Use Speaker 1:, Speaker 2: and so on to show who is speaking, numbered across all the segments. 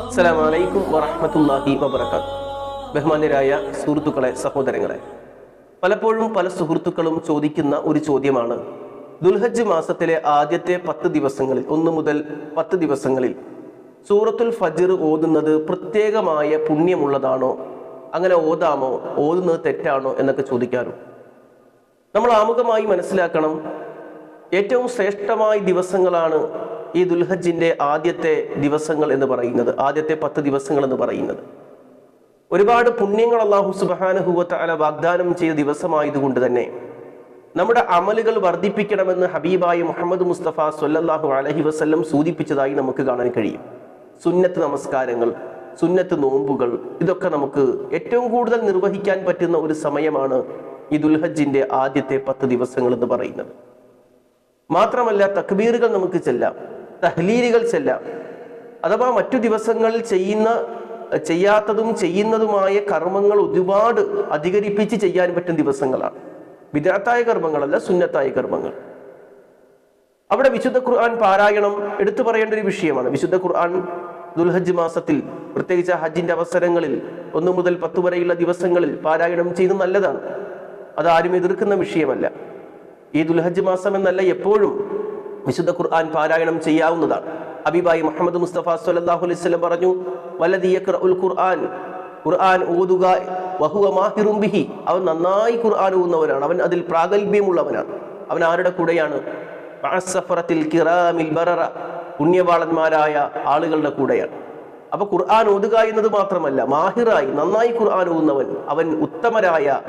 Speaker 1: അസ്സലാമലൈക്കും വറഹമത്തല്ലാഹി വബർക്കാത്ത് ബഹുമാന്യരായ സുഹൃത്തുക്കളെ സഹോദരങ്ങളെ പലപ്പോഴും പല സുഹൃത്തുക്കളും ചോദിക്കുന്ന ഒരു ചോദ്യമാണ്. ദുൽഹജ് മാസത്തിലെ ആദ്യത്തെ പത്ത് ദിവസങ്ങളിൽ ഒന്ന് മുതൽ പത്ത് ദിവസങ്ങളിൽ സൂറത്തുൽ ഫജ്ർ ഓതുന്നത് പ്രത്യേകമായ പുണ്യമുള്ളതാണോ? അങ്ങനെ ഓതാമോ? ഓതുന്നത് തെറ്റാണോ? എന്നൊക്കെ ചോദിക്കാറുണ്ട്. നമ്മൾ ആമുഖമായി മനസ്സിലാക്കണം ഏറ്റവും ശ്രേഷ്ഠമായ ദിവസങ്ങളാണ് ഈ ദുൽഹജിന്റെ ആദ്യത്തെ ദിവസങ്ങൾ എന്ന് പറയുന്നത് ആദ്യത്തെ പത്ത് ദിവസങ്ങൾ എന്ന് പറയുന്നത്. ഒരുപാട് പുണ്യങ്ങൾ അള്ളാഹു സുബാനഹുവത്ത് അല വാഗ്ദാനം ചെയ്ത ദിവസമായതുകൊണ്ട് തന്നെ നമ്മുടെ അമലുകൾ വർദ്ധിപ്പിക്കണമെന്ന് ഹബീബായി മുഹമ്മദ് മുസ്തഫ സൊല്ലാഹു അലഹി വസ്ല്ലം സൂചിപ്പിച്ചതായി നമുക്ക് കാണാൻ കഴിയും. സുന്നത്ത് നമസ്കാരങ്ങൾ സുന്നത്ത് നോമ്പുകൾ ഇതൊക്കെ നമുക്ക് ഏറ്റവും കൂടുതൽ നിർവഹിക്കാൻ പറ്റുന്ന ഒരു സമയമാണ് ഈ ദുൽഹജിന്റെ ആദ്യത്തെ പത്ത് ദിവസങ്ങൾ എന്ന് പറയുന്നത്. മാത്രമല്ല തക്ബീറുകൾ നമുക്ക് ചെല്ലാം. തഹ്ലീലുകൾ ചെല്ലാം. അഥവാ മറ്റു ദിവസങ്ങളിൽ ചെയ്യുന്ന ചെയ്യാത്തതും ചെയ്യുന്നതുമായ കർമ്മങ്ങൾ ഒരുപാട് അധികരിപ്പിച്ച് ചെയ്യാൻ പറ്റുന്ന ദിവസങ്ങളാണ്. വിദാത്തായ കർമ്മങ്ങളല്ല സുന്നത്തായ കർമ്മങ്ങൾ. അവിടെ വിശുദ്ധ ഖുർആൻ പാരായണം എടുത്തു പറയേണ്ട ഒരു വിഷയമാണ്. വിശുദ്ധ ഖുർആൻ ദുൽഹജ്ജ് മാസത്തിൽ പ്രത്യേകിച്ച് ഹജ്ജിന്റെ അവസരങ്ങളിൽ ഒന്നു മുതൽ പത്ത് വരെയുള്ള ദിവസങ്ങളിൽ പാരായണം ചെയ്യുന്നത് നല്ലതാണ്. അത് ആരും എതിർക്കുന്ന വിഷയമല്ല. ഈ ദുൽഹജ്ജ് മാസം എന്നല്ല എപ്പോഴും വിശുദ്ധ ഖുർആൻ പാരായണം ചെയ്യാവുന്നതാണ്. അബിബായി മുഹമ്മദ് മുസ്തഫ സല്ലല്ലാഹു അലൈഹി പറഞ്ഞു ഖുർആൻ. ഖുർആൻ ഓതുക വഹുവ ബിഹി. അവൻ നന്നായി ഖുർആൻ ഓതുന്നവനാണ്. അവൻ അതിൽ പ്രാഗൽഭ്യമുള്ളവനാണ്. അവൻ ആരുടെ കൂടെയാണ്? കിറാമിൽ ബററ. പുണ്യവാളന്മാരായ ആളുകളുടെ കൂടെയാണ്. അപ്പൊ ഖുർആൻ ഓതുക എന്നത് മാത്രമല്ല മാഹിറായി നന്നായി ഖുർആൻ ഓതുന്നവൻ അവൻ ഉത്തമരായ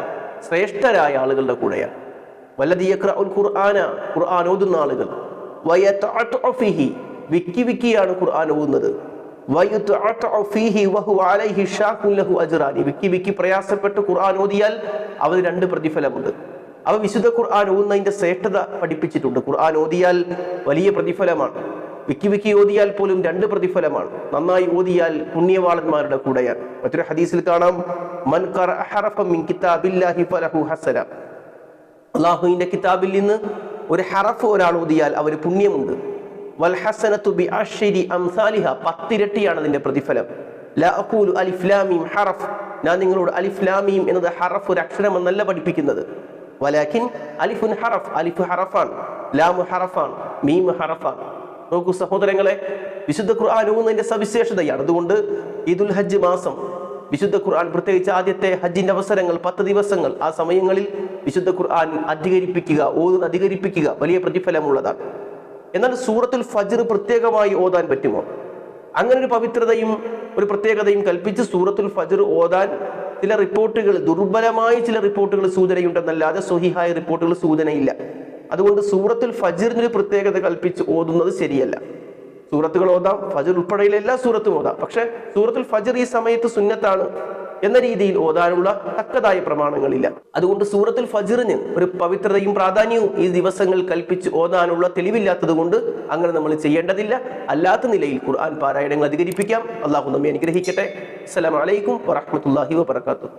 Speaker 1: ശ്രേഷ്ഠരായ ആളുകളുടെ കൂടെയാണ്. വല്ലതീയ യഖ്റഉൽ ഖുർആന ഖുർആൻ ഓതുന്ന ആളുകൾ. വയതഅതു ഫീഹി വിക്കി വിക്കിയാണ് ഖുർആൻ ഓതുന്നത്. വിക്കി വിക്കി പ്രയാസപ്പെട്ട് ഖുർആൻ ഓതിയാൽ അവന് രണ്ട് പ്രതിഫലമുണ്ട്. അവ വിശുദ്ധ ഖുർആൻ ഓതുന്നതിന്റെ ശ്രേഷ്ഠത പഠിപ്പിച്ചിട്ടുണ്ട്. ഖുർആൻ ഓതിയാൽ വലിയ പ്രതിഫലമാണ്. വിക്കി വിക്കി ഓതിയാൽ പോലും രണ്ട് പ്രതിഫലമാണ്. നന്നായി ഓതിയാൽ പുണ്യവാളന്മാരുടെ കൂടെയാണ്. മറ്റൊരു ഹദീസിൽ കാണാം. മൻ ഹറഫൻ മിൻ കിതാബില്ലാഹി ഫലഹു ഹസന. അള്ളാഹുവിന്റെ കിതാബിൽ നിന്ന് ഒരു ഹറഫ് ഒരാൾ ഊതിയാൽ അവന് പുണ്യമുണ്ട്. ബി അംസാലിഹ പത്തിരട്ടിയാണ് അതിന്റെ പ്രതിഫലം. ലാ അഖൂലു അലിഫ് ലാം ഹറഫ്. ഞാൻ നിങ്ങളോട് അലിഫ്ലാമിയും എന്നത് ഹറഫ് ഒരു അക്ഷരം എന്നല്ല പഠിപ്പിക്കുന്നത്. വലാഖിൻ അലിഫുൻ ഹറഫ് അലിഫ് ഹറഫാണ്. ലാമു ഹറഫാണ് മീം ഹറഫാണ്. നോക്കൂ സഹോദരങ്ങളെ വിശുദ്ധ ഖുർആൻ ഊന്നതിന്റെ സവിശേഷതയാണ്. അതുകൊണ്ട് ഈദുൽ ഹജ്ജ് മാസം വിശുദ്ധ ഖുർആൻ പ്രത്യേകിച്ച് ആദ്യത്തെ ഹജ്ജിന്റെ അവസരങ്ങൾ പത്ത് ദിവസങ്ങൾ ആ സമയങ്ങളിൽ വിശുദ്ധ ഖുർആൻ അധികരിപ്പിക്കുക ഓതുന്ന അധികരിപ്പിക്കുക വലിയ പ്രതിഫലമുള്ളതാണ്. എന്നാൽ സൂറത്തുൽ ഫജർ പ്രത്യേകമായി ഓതാൻ പറ്റുമോ? അങ്ങനെ ഒരു പവിത്രതയും ഒരു പ്രത്യേകതയും കൽപ്പിച്ച് സൂറത്തുൽ ഫജർ ഓതാൻ ചില റിപ്പോർട്ടുകൾ ദുർബലമായ ചില റിപ്പോർട്ടുകൾ സൂചനയുണ്ടെന്നല്ലാതെ സ്വഹിഹായ റിപ്പോർട്ടുകൾ സൂചനയില്ല. അതുകൊണ്ട് സൂറത്തുൽ ഫജ്റിന് ഒരു പ്രത്യേകത കൽപ്പിച്ച് ഓതുന്നത് ശരിയല്ല. സൂറത്തുകൾ ഓതാം ഫജർ ഉൾപ്പെടെയുള്ള എല്ലാ സൂറത്തും ഓതാം. പക്ഷെ സൂറത്തുൽ ഫജർ ഈ സമയത്ത് സുന്നത്താണ് എന്ന രീതിയിൽ ഓതാനുള്ള തക്കതായ പ്രമാണങ്ങളില്ല. അതുകൊണ്ട് സൂറത്തുൽ ഫജറിന് ഒരു പവിത്രതയും പ്രാധാന്യവും ഈ ദിവസങ്ങൾ കൽപ്പിച്ച് ഓതാനുള്ള തെളിവില്ലാത്തത് കൊണ്ട് അങ്ങനെ നമ്മൾ ചെയ്യേണ്ടതില്ല. അല്ലാത്ത നിലയിൽ ഖുർആൻ പാരായണങ്ങൾ അധികരിപ്പിക്കാം. അള്ളാഹു നമ്മെ അനുഗ്രഹിക്കട്ടെ. അസ്സലാമലൈക്കും വറഹമത്തല്ലാഹി വാബർക്കാത്തു